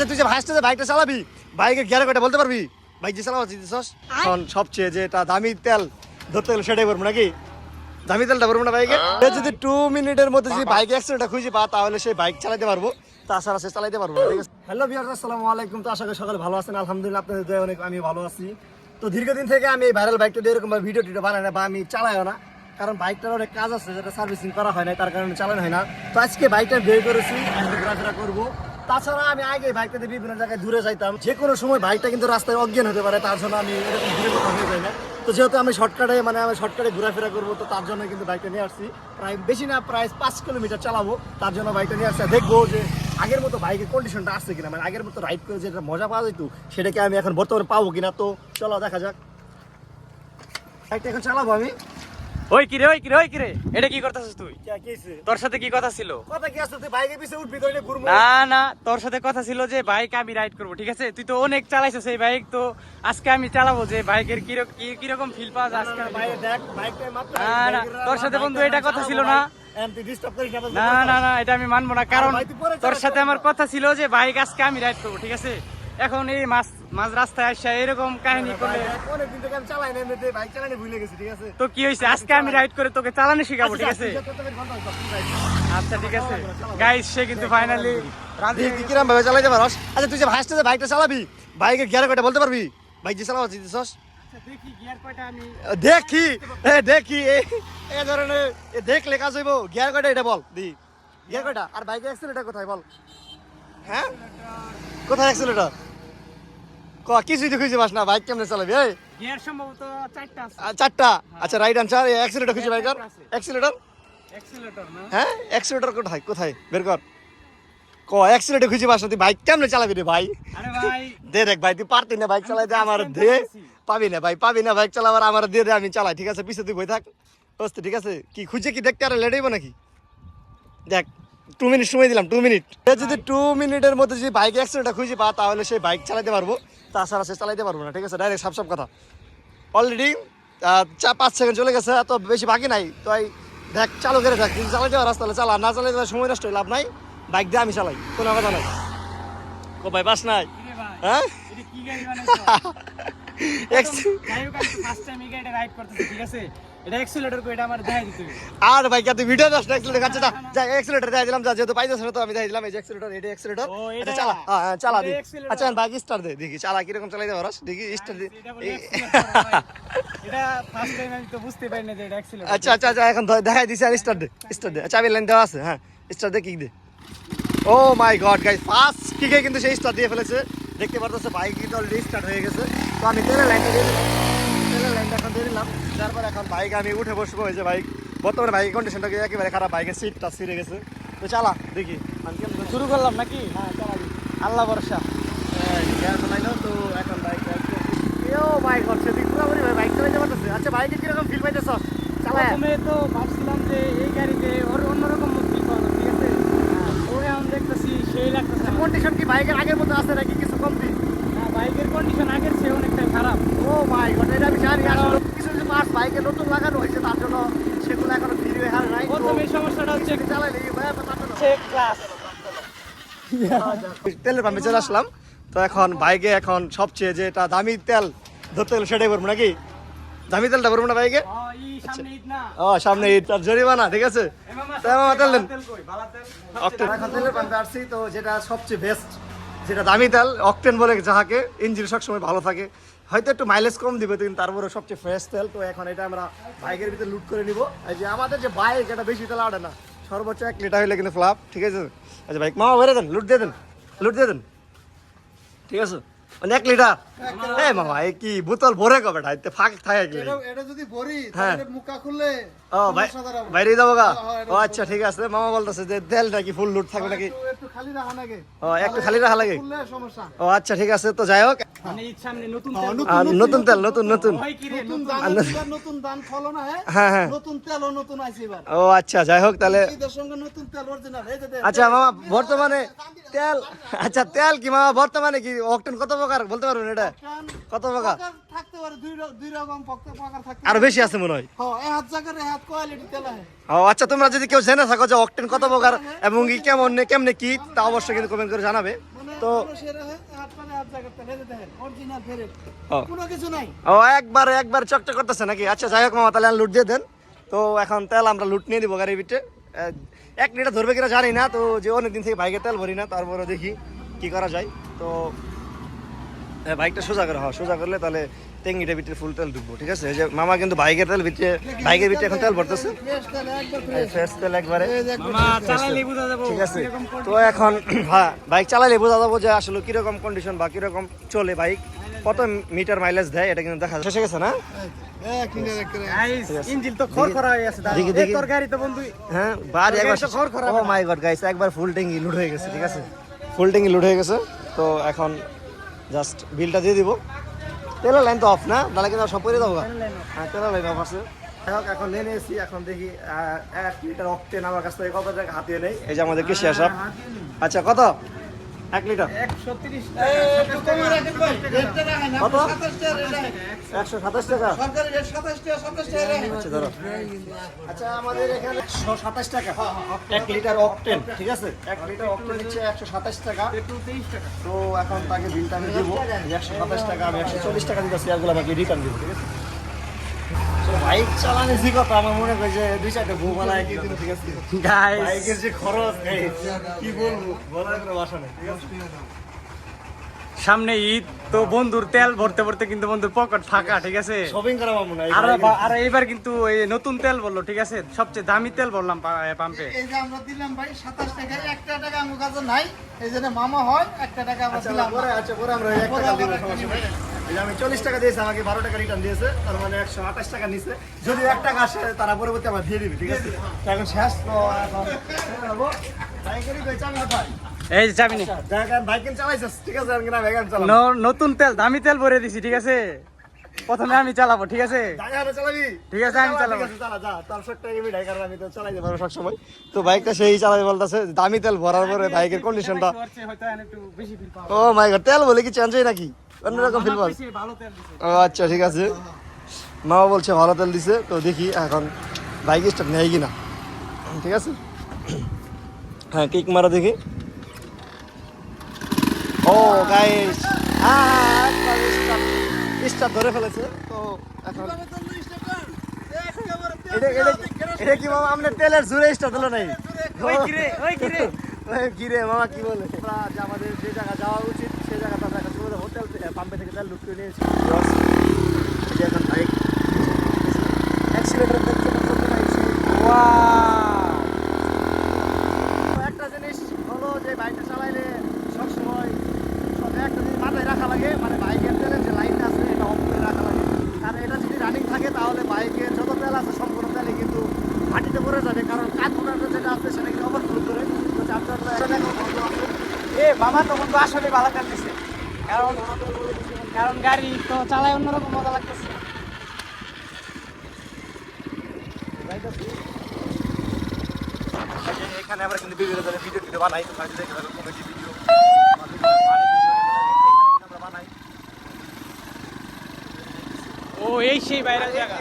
আচ্ছা তুই যে ভাইসটা যে বাইকটা চালাবি বাইকের গিয়ার কয়টা বলতে পারবি? বাইক যে চালাবো দিতেছস এখন সবচেয়ে যে এটা দামি তেল ধরতে গেলে সেটাই পারব নাকি? দামি তেলটা পারব না বাইকে? এ যদি টু মিনিটের মধ্যে যদি বাইক অ্যাক্সিডেন্টটা খুঁজে পা তাহলে সেই বাইক চালাতে পারব। তাছাড়া সে চালাতে পারব ঠিক আছে? হ্যালো বিয়ার আসসালামু আলাইকুম। তো আশা করি সকালে ভালো আছেন। আলহামদুলিল্লাহ আপনাদের দয়া অনেক আমি ভালো আছি। তো দীর্ঘদিন থেকে আমি এই ভাইরাল বাইকটা দিয়ে এরকম ভিডিও টিডিও বানাই না বা আমি চালাইও না। কারণ বাইকটার অনেক কাজ আছে যেটা সার্ভিসিং করা হয় না তার কারণে চালানো হয় না। তো আজকে বাইকটা বের করেছি ঘোরাফেরা করব। তাছাড়া আমি আগে বাইকটাতে বিভিন্ন জায়গায় দূরে যাইতাম। যে কোনো সময় বাইকটা কিন্তু রাস্তায় অজ্ঞান হতে পারে, তার জন্য আমি এরকম দূরে কোথাও হয়ে যাই না তো যেহেতু আমি শর্টকাটে মানে আমি শর্টকাটে ঘোরাফেরা করব, তো তার জন্য কিন্তু বাইকটা নিয়ে আসছি। প্রায় বেশি না, প্রায় পাঁচ কিলোমিটার চালাবো, তার জন্য বাইকটা নিয়ে আসছি। দেখব যে আগের মতো বাইকের কন্ডিশনটা আসছে কিনা মানে আগের মতো রাইড করে যেটা মজা পাওয়া যেত, সেটাকে আমি এখন বর্তমানে পাবো কিনা, তো চলো দেখা যাক। বাইকটা এখন চালাবো আমি। ওই কিরে ওই কিরে ওই কিরে? এটা কি করতেছিস তুই? তোর সাথে কি কথা ছিল? কথা কি আসছে তুই বাইকের পিছিয়ে উঠবি তো ঘুরবো। না না তোর সাথে কথা ছিল যে বাইক আমি রাইড করব ঠিক আছে? তুই তো অনেক চালাইছিস এই বাইক তো আজকে আমি চালাবো যে বাইকের কীরকম কি ফিল যায় আজকে বাইরে দেখ বাইকটা মাত্র না, না, তোর সাথে বন্ধু এটা কথা ছিল না। না না না এটা আমি মানবো না কারণ তোর সাথে আমার কথা ছিল যে বাইক আজকে আমি রাইড করব ঠিক আছে? এখন এই মাঝ মাঝ রাস্তায় আসা এরকম কাহিনী করলে অনেকদিন থেকে আমি চালাই না এমনিতে বাইক চালানি ভুলে গেছি ঠিক আছে? তো কি হয়েছে আজকে আমি রাইড করে তোকে চালানো শিখাবো ঠিক আছে? আচ্ছা, তুই রাইড কর। আচ্ছা ঠিক আছে। গাইস সে কিন্তু ফাইনালি রাজি কিরম ভাবে চালাইতে পারস? আচ্ছা তুই যে ভাইসটা যে বাইকটা চালাবি বাইকের গিয়ার কয়টা বলতে পারবি? বাইক যে চালাবো দিতেছস আচ্ছা, দেখি গিয়ার কয়টা আমি দেখি এ দেখি এ এ ধরনের এ দেখলে কাজ হইব। গিয়ার কয়টা এটা বল দি। গিয়ার কয়টা? আর বাইকের অ্যাক্সিলেটার কোথায় বল? হ্যাঁ? কোথায় অ্যাক্সিলেটার কিছুই তো খুঁজে পাস না বাইক কেমনে চালাবি এই? গিয়ার সম্ভবত চারটা চারটা? আচ্ছা রাইট আনসার অ্যাক্সিলেটার খুঁজে বাইকার অ্যাক্সিলেটার অ্যাক্সিলেটর না। হ্যাঁ অ্যাক্সিলেটার কোথায়? কোথায়? বের কর। ক অ্যাক্সিলেটার খুঁজে পাস না তুই বাইক কেমনে চালাবি রে ভাই? আরে ভাই। দে দেখ ভাই তুই পারতি না বাইক চালাইতে আমার দে। পাবি না ভাই পাবি না বাইক চালাবার আমার দিয়ে দে আমি চালাই ঠিক আছে? পিছে তুই বই থাক। বস ঠিক আছে? কি খুঁজে কি দেখতে আর লেট হইব নাকি? দেখ টু মিনিট সময় দিলাম টু মিনিট যদি টু মিনিটের মধ্যে যদি বাইক অ্যাক্সিডেন্টটা খুঁজে পা তাহলে সেই বাইক চালাতে পারব। তাছাড়া সে চালাতে পারব না ঠিক আছে? ডাইরেক্ট সব কথা। অলরেডি চা পাঁচ সেকেন্ড চলে গেছে এত বেশি বাকি নাই। তো এই দেখ চালু করে দেখ যদি চালাতে পারো তাহলে চালা। না চালাতে পারলে সময় নষ্ট লাভ নাই। বাইক দিয়ে আমি চালাই কোনো কথা নাই। ও ভাই বাস নাই? হ্যাঁ? ফার্স্ট টাইম এই গাড়িটা রাইড করতেছি ঠিক আছে? এটা অ্যাক্সিলেটর কো এটা আমার দেখাই দিতে আর ভাই তুই ভিডিও দাস না এক্সিলেটর কাছে যা যা এক্সিলেটর দেখাই দিলাম যা যেহেতু তো আমি দেখাই দিলাম। এই যে এক্সিলেটর এটা এক্সিলেটর ও, এটা এটা? চালা হ্যাঁ হ্যাঁ, চালা দি। আচ্ছা বাইক স্টার্ট দে দেখি চালা চালাইতে দেখি স্টার্ট দে। এটা বলে accelerator ভাই। এটা ফার্স্ট টাইম আমি তো বুঝতে পারি না যে এটা অ্যাক্সিলেটর আচ্ছা আচ্ছা আচ্ছা এখন দেখাই দিছি আর স্টার্ট দে স্টার্ট দে। চাবি লাইন দেওয়া আছে হ্যাঁ স্টার্ট দে কিক দে। Oh my god guys first কিকে কিন্তু সেই স্টার্ট দিয়ে ফেলেছে। দেখতে পারতেছে বাইক কিন্তু অলরেডি স্টার্ট হয়ে গেছে। তো আমি তেলের লাইনটা দিয়ে দিলাম। এখন তারপর এখন বাইক আমি উঠে বসবো এই যে বাইক বর্তমানে বাইকের কন্ডিশনটা একেবারে খারাপ বাইকের সিটটা ছিঁড়ে গেছে। তো চালা দেখি। শুরু করলাম নাকি? হ্যাঁ আল্লাহ বর্ষা তো এখন বাইক গড সেদিক পুরোপুরি ভাই বাইক চালাইতে পারতেছে আচ্ছা বাইকে কীরকম ফিল পাইতেছ প্রথমে তো ভাবছিলাম যে এই গাড়িতে ওর অন্যরকম ফিল পাওয়া যায়, ঠিক আছে ও এখন দেখতেছি সেই লাগতেছে আমার। কন্ডিশন কি বাইকের আগের মতো আছে নাকি কিছু কমতি না, বাইকের কন্ডিশন আগের চেয়ে অনেকটাই খারাপ ও মাই গড এটা আমি জানি আসলে কিছু কিছু পার্টস বাইকে নতুন লাগানো হয়েছে তার জন্য সেগুলো এখনও হয়ে হার নাই প্রথমে সমস্যাটা হচ্ছে ভাই আপনার ক্লাস তেলের পাম্পে চলে আসলাম। তো এখন বাইকে এখন সবচেয়ে যে এটা দামি তেল ধরতে গেলে সেটাই পারব নাকি? দামি তেলটা পারব না বাইকে? ও সামনে ঈদ তার জরিমানা ঠিক আছে? তেল দেন। তেলের পাম্পে আসছি তো যেটা সবচেয়ে বেস্ট যেটা দামি তেল অক্টেন বলে যাহাকে ইঞ্জিন সবসময় ভালো থাকে। হয়তো একটু মাইলেজ কম দিবে কিন্তু তারপরে সবচেয়ে ফ্রেশ তেল। তো এখন এটা আমরা বাইকের ভিতরে লুট করে নিব। এই যে আমাদের যে বাইক এটা বেশি তেল আড়ে না। সর্বোচ্চ এক লিটার হইলে কিন্তু ফ্লাপ ঠিক আছে? আচ্ছা বাইক মামা বেড়ে দেন লুট দিয়ে দেন লুট দিয়ে দেন। ঠিক আছে? মানে এক লিটার এ মামা এই কি বোতল ভরে কবে ফাঁক থাকে কি এটা যদি ভরি হ্যাঁ। তাহলে মুখা খুললে ও ভাই। বাইরে যাব গা? হ্যাঁ, ও আচ্ছা ঠিক আছে। মামা বলতেছে যে তেলটা কি ফুল লুট থাকবে নাকি? একটু- খালি রাখা লাগে। ও একটু খালি রাখা লাগে। সমস্যা। ও আচ্ছা ঠিক আছে। তো যাই হোক নতুন হ্যাঁ, তেল। নতুন- আর নতুন নতুন হয় দান হ্যাঁ নতুন তেলও নতুন আইছে এবার। ও আচ্ছা যাই হোক তাহলে নতুন তেল অরিজিনাল আচ্ছা মামা বর্তমানে তেল আচ্ছা তেল কি মামা বর্তমানে কি অকটেন কত প্রকার? বলতে পারবেন এটা? কত প্রকার? থাকতে পারে দুই দুই রকম প্রকার থাকতে আরও বেশি আছে মনে হয়। হ্যাঁ এ হাত জায়গার এ হাত কোয়ালিটি তেল আছে ও আচ্ছা তোমরা যদি কেউ জেনে থাকো যে অকটেন কত প্রকার এবং কি কেমন কেমনে কি তা অবশ্যই কিন্তু কমেন্ট করে জানাবে। মানে তো ও। একবার একবার চকচক করতেছে নাকি আচ্ছা যাই হোক মামা তাহলে লুট দিয়ে দেন তো এখন তেল আমরা লুট নিয়ে দিব গাড়ির ভিতরে এক লিটার ধরবে কিনা জানি না তো যে অনেকদিন থেকে বাইকে তেল ভরি না তারপরে দেখি কি করা যায় তো বাইকটা সোজা করে হ্যাঁ সোজা করলে তাহলে টেঙ্গিটা ভিতরে ফুল তেল ঢুকবো ঠিক আছে? যে মামা কিন্তু বাইকের তেল ভিতরে বাইকের ভিতরে এখন তেল ভরতেছে। ফ্রেশ তেল একবার। ঠিক আছে। তো এখন হ্যাঁ বাইক চালালে বোঝা যাব যে আসলে কীরকম কন্ডিশন বা কীরকম চলে বাইক। কত মিটার মাইলেজ দেয় এটা কিন্তু দেখা শেষে গেছে না? হ্যাঁ তো তো একবার তো খড় খড় ও মাই গড একবার ফুল ট্যাঙ্কি লুট হয়ে গেছে ঠিক আছে? ফুল ট্যাঙ্কি লুট হয়ে গেছে। তো এখন জাস্ট বিলটা দিয়ে দিব। তেলের লাইন তো অফ না? তাহলে কিন্তু সব করে দেবো। হ্যাঁ তেলের লাইন অফ আছে। যাই এখন নিয়ে নিয়েছি এখন দেখি এক লিটার অক্টেন আমার কাছ থেকে কত টাকা হাতিয়ে নেই। এই যে আমাদের কৃষি আসা আচ্ছা কত? এক লিটার। একশো কত? সাতাশ টাকা একশো সাতাশ আচ্ছা আচ্ছা আমাদের এখানে একশো সাতাশ টাকা। এক লিটার অকটেন ঠিক আছে? এক লিটার অকটেন হচ্ছে একশো সাতাশ টাকা। তো এখন তাকে বিলটা আমি দেবো। একশো সাতাশ টাকা আমি একশো চল্লিশ টাকা দিতে শেয়ারগুলো আমাকে রিটার্ন দেবো ঠিক আছে? বাইক চালানো যে কথা আমার মনে হয় যে দুই চারটে বউ বানায় কি ঠিক আছে? বাইকের যে খরচ কি বলব? বলার কোনো ভাষা নেই ঠিক আছে? সামনে ঈদ তো বন্ধুর তেল ভরতে ভরতে কিন্তু বন্ধুর পকেট ফাঁকা ঠিক আছে? শপিং করা পাবো না আর আর এইবার কিন্তু এই নতুন তেল বলল ঠিক আছে? সবচেয়ে দামি তেল বললাম পাম্পে এই যে আমরা দিলাম ভাই সাতাশ টাকা একটা টাকা আমার কাছে নাই। এই জন্য মামা হয় একটা টাকা আমরা আচ্ছা দিলাম। পরে আচ্ছা পরে আমরা এক টাকা দিব সমস্যা আমি চল্লিশ টাকা দিয়েছি আমাকে বারো টাকা রিটার্ন দিয়েছে তার মানে একশো আঠাশ টাকা নিচ্ছে যদি এক টাকা আসে তারা পরবর্তী আমার দিয়ে দিবে ঠিক আছে? এখন শেষ তো? এই যে চাবি নে। আচ্ছা, বাইক চালাইছিস, ঠিক আছে? নতুন তেল দামি তেল ভরে দিছি ঠিক আছে? প্রথমে আমি চালাবো ঠিক আছে? ঠিক আছে, আমি চালাবো। তো পারব সবসময়। তো বাইকটা সেই চালাই বলতেছে দামি তেল ভরার পরে বাইকের কন্ডিশনটা ও মাই গড তেল বলে কি চেঞ্জ হয় নাকি? অন্যরকম ফিল পাস ও আচ্ছা ঠিক আছে। মামা বলছে ভালো তেল দিছে তো দেখি এখন বাইক স্টার্ট নেয় কিনা। ঠিক আছে? হ্যাঁ কিক মারা দেখি। ও গাইস স্টার্ট ধরে ফেলেছে তো এখন এটা এটা এটা কি মামা আপনার তেলের জুড়ে স্টার্ট হলো নাই? ওই কিরে ওই কিরে ওই কি মামা কি বলে? আমরা যে আমাদের যে জায়গা যাওয়া উচিত সেই জায়গাটা আমরা তেল পাম্পে থেকে তেল লুকিয়ে করে নিয়েছি এখন বাইক অ্যাক্সিলেটার দেখতে পাচ্ছেন না ওয়াও একটা জিনিস হলো যে বাইকটা চালাইলে সবসময় সব একটা জিনিস মাথায় রাখা লাগে মানে বাইকের তেলের যে লাইনটা আছে এটা অফ করে রাখা লাগে কারণ এটা যদি রানিং থাকে তাহলে বাইকের যত তেল আছে সম্পূর্ণ তেলে কিন্তু মাটিতে পড়ে যাবে কারণ কাঠ মোটরটা যেটা আছে সেটা কিন্তু ওভারফ্লো করে তো চার্জারটা এখন বন্ধ আছে এ মামা তো বন্ধু আসলে ভালো দিছে কারণ কারণ গাড়ি তো চালায় অন্যরকম মজা লাগতেছে। এখানে আমরা কিন্তু বিভিন্ন ধরনের ভিডিও টিডিও বানাই তো বাড়িতে দেখে থাকো কমেডি ভিডিও ও এই সেই ভাইরাল জায়গা।